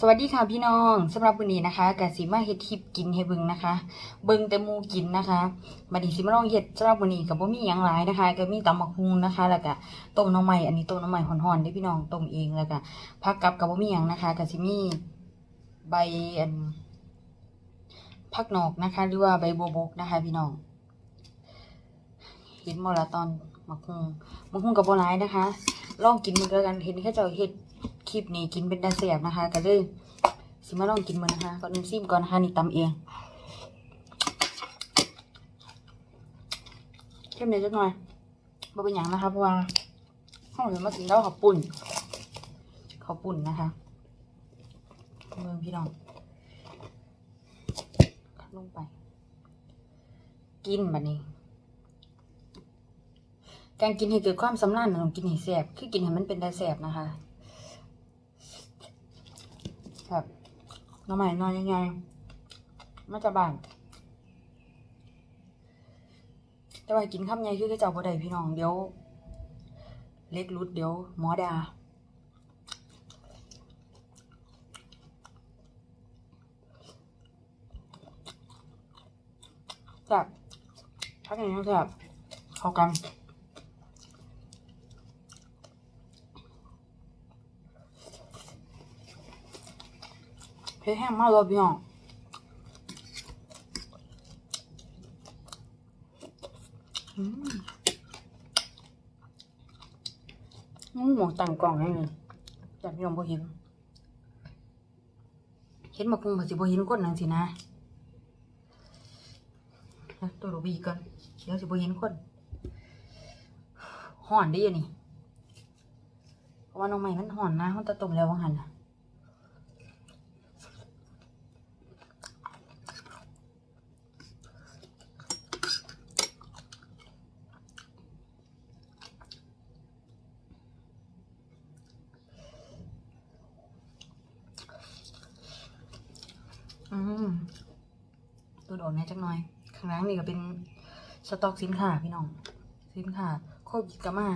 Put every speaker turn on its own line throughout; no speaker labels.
สวัสดีค่ะพี่น้องสำหรับวันนี้นะคะกะสิมาเฮ็ดคลิปกินให้เบิ่งนะคะ เบิ่งแต่มูกินนะคะบัดนี้สิมาลองเฮ็ดสำหรับวันนี้ก็บ่มีหยังหลายนะคะ ก็มีตำบักหุ่งนะคะ แล้วก็ต้มหน่อไม้อันนี้ต้มหน่อไม้ฮ้อนๆเด้พี่น้องต้มเองแล้วก็ผักกับก็บ่มีหยังนะคะก็สิมีใบอันผักนอกนะคะ หรือว่าใบบัวบกนะคะ พี่น้องเห็นหมดละตอนมักฮุงมักฮุงกับโบราณนะคะ ลองกินมันก็กันเห็นแค่เจ้าเฮ็ด คลิปนี้กินเป็นตาเสียบนะคะก็เลยสิมาลองกินมันนะคะก่อนนึงซิมก่อนนะคะนี่ตำเองเข้มเนยจักหน่อยบ่เป็นหยังนะคะเพราะว่าห้องเดี๋ยวมากินข้าวขับปุ่นข้าวปุ่นนะคะเมืองพี่น้องลงไป กินแบบนี้การกินให้เกิดความสำลันต้องกินให้แสบคือกินให้มันเป็นได้แสบนะคะแบบ น้องใหม่นอนยังไงมาจะบ้านแต่ว่ากินข้ามไงคือเจ้าบ่ได้พี่น้องเดี๋ยว เล็กรุดเดี๋ยวหมอดาแบบพักอย่างนี้แบบเข้ากัน เผ็ดแห้งมากเลยพี่น้องอืมอืมหมต่างกล่องให้เลยจับพี่น้องบ่เห็นเห็นมาคุงภาษีบ่เห็นคนนั่งสินะตัวรูบีก่อนเดี๋ยวสิบ่เห็นคนห่อนไดิอันนี้เพราะว่าน้องใหม่มันห่อนนะมันตะต้มแล้ววังหันน่ะ อืมตัวโดด แหน่จักหน่อยข้างหล่างนี่ก็เป็นสต็อกสินค้าพี่น้อง สินค้าโควิก็มา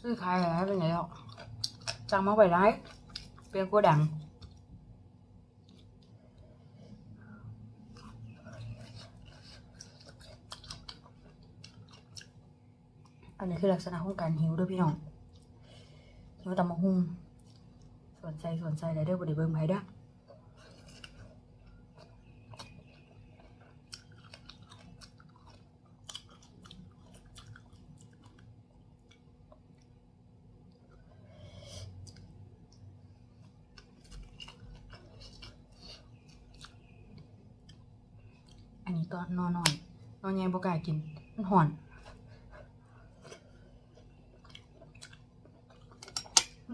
ซื้อขายอะไรเป็นไงแล้วจังมาไว้ร้ายเป็นโกดังอันนี้คือลักษณะของการหิวด้วยพี่น้องหิวตำมะฮุ่งสวนใจสวนใจได้เด้อบไดิเบิ่งไผเด้ว ออันนี้ก็นอนนอนนอนใหญ่บ่กล้ากิน มันห่อน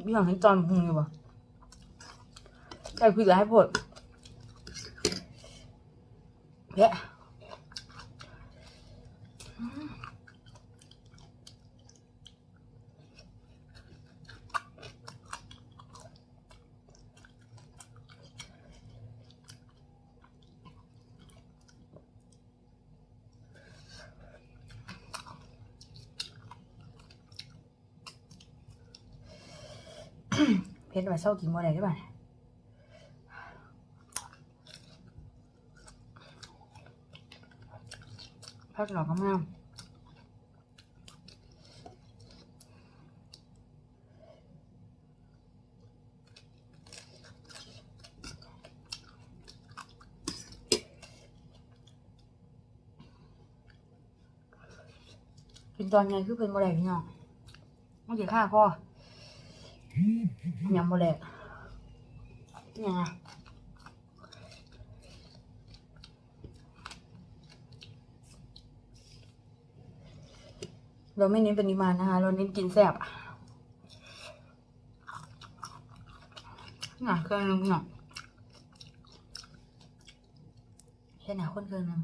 มีอย่างให้จอนพุงอยู่ปะใส่คือจะให้ปวดแยะเพชรไว้เศร้ากินบ่ได้ได้ป่ะ พักหลอกงามกินตอนไงคือเป็นบ่ได้พี่ น้องมันสิฆ่าคอยำบ่แลกยังไงเราไม่เน้นปริมาณนะคะ เราเน้นกินแซ่บหนาเครื่องนึงหน่อยแค่หนาคนเครื่องนึง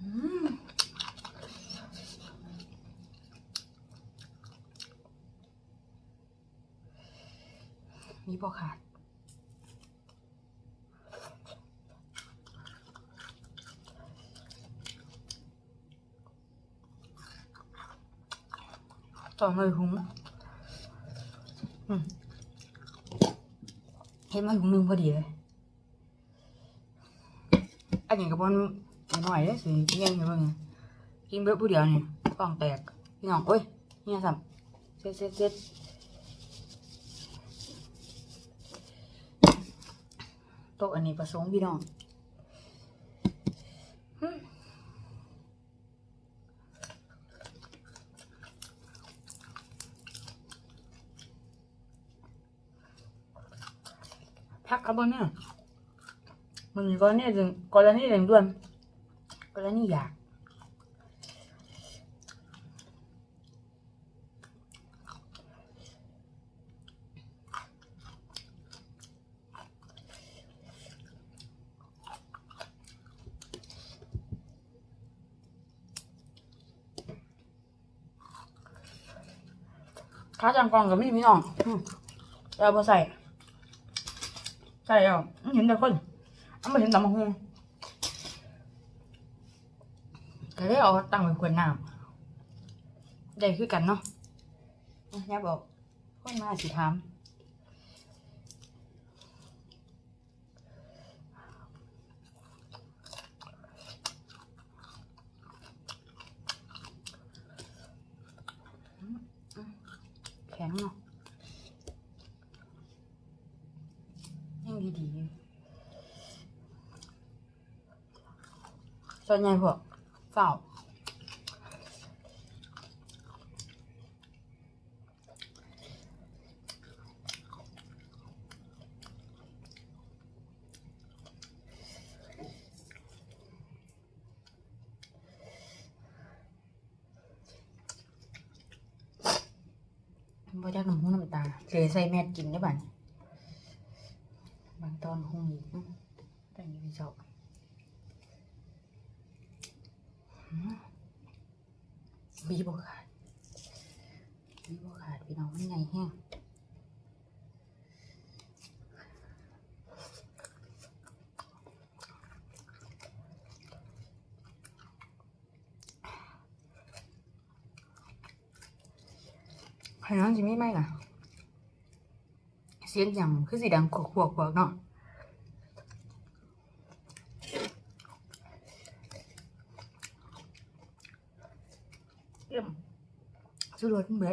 อืม มีพอขาดต่อเลยหุงเห็นมาหุงนึงพอดีเลย อันนี้กับบอลหน่อยเลยสิเงี้ยอยู่เบิ่งกินเบิดผู้เดียวนี่ฟองแตกพี่น้องโอ้ยเนี่ยสับเซ็ตเซ็ตเซ็ต โต๊ะอันนี้ประสงค์พี่น้องพักกับบอลเนี่ยมันมีกรณีหนึ่งกรณีหนึ่งด้วยกรณีอยาก ข้าจังกองกับมี่พี่น้องเราไปใส่ ใส่เอาเห็นแต่คนอันไม่เห็นตำมะฮุงก็ได้เอาตั้งไว้ขวดน้ำได้คือกันเนาะย่าบอกคนมาสิถามแข็งเนาะยังดีๆอยู่ส่วนใหญ่พวกเฝ้าบ่จักน้ำหู น้ำตาเสียใส่แมสกินได้ป่ะนี่บางตอนคงอีกอื้อแต่นี่ไม่ชอบบีบขาดบีบขาดพี่น้องมันใหญ่แห้งใครน้อง จิไม่ไหมล่ะเสียงอย่างคือสีดังขวกขวกขวกเนาะเอี่ยมสุดรสเบื่อ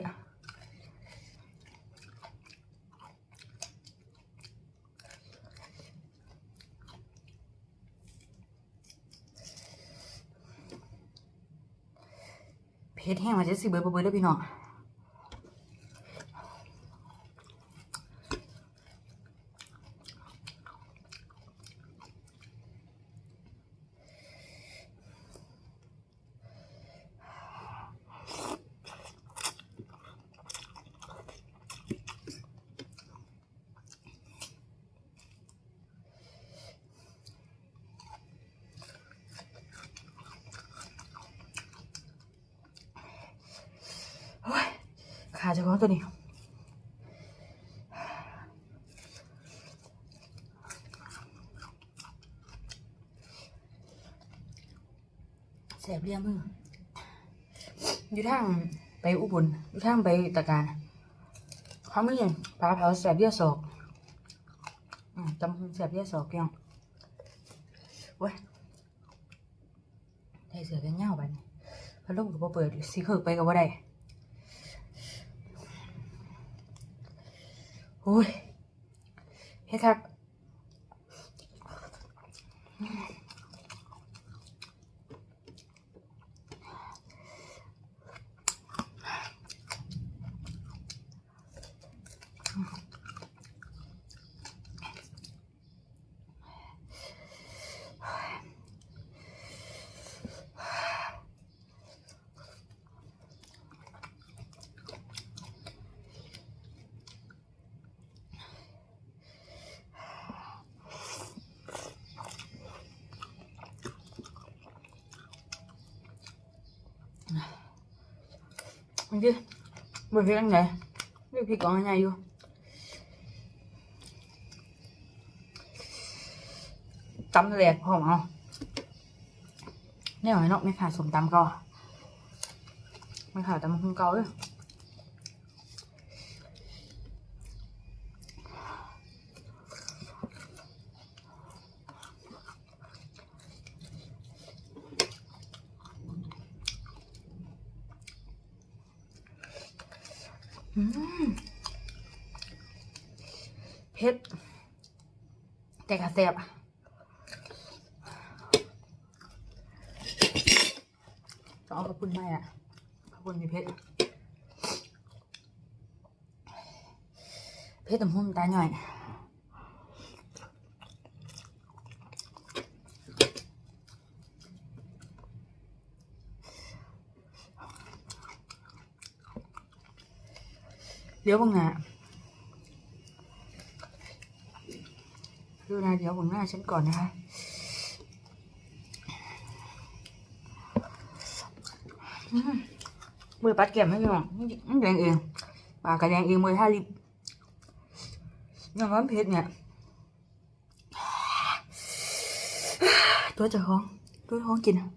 เผ็ดแห้งมาจะสิเบื่อบ่เบื่อแล้วพี่น้องโอ้ย ขาจะร้อนตัวนี้แสบเรียมืออยู่ทางไปอุบลอยู่ทางไปตะการเขาไม่ยังปลาเผาแสบเรียศอกอืมจำแสบเรียศอกยังเว้ยได้เสือกันเหย้าบัดนพัดลมก็บ่เปิดสิเคิกไปก็บ่ได้ โอ้ยเฮ็ดคัก มันดิบ่เฮ็ดจังไดเรียกพี่กองยังไงอยู่ตำแหลกพร้อมเอาเนี่ยหอยนกไม่ขาดสมตำก็ไม่ขาดตำบักหุ่งเกาเลย เผ็ดแต่กระแสบต้องเอากระปุนไม่อะกระปุนมีเผ็ดเผ็ดตำหุ่มตาหน่อย เดี๋ยวบังหน้าดูนะเดี๋ยวบังหน้าฉันก่อนนะคะมือปัดแก้มไม่ยอมมันแดงเองปากกระแดงเองมือท่าลิบอย่างว่ามันเผ็ดเนี่ยตัวจะท้องตัวท้องกินอะ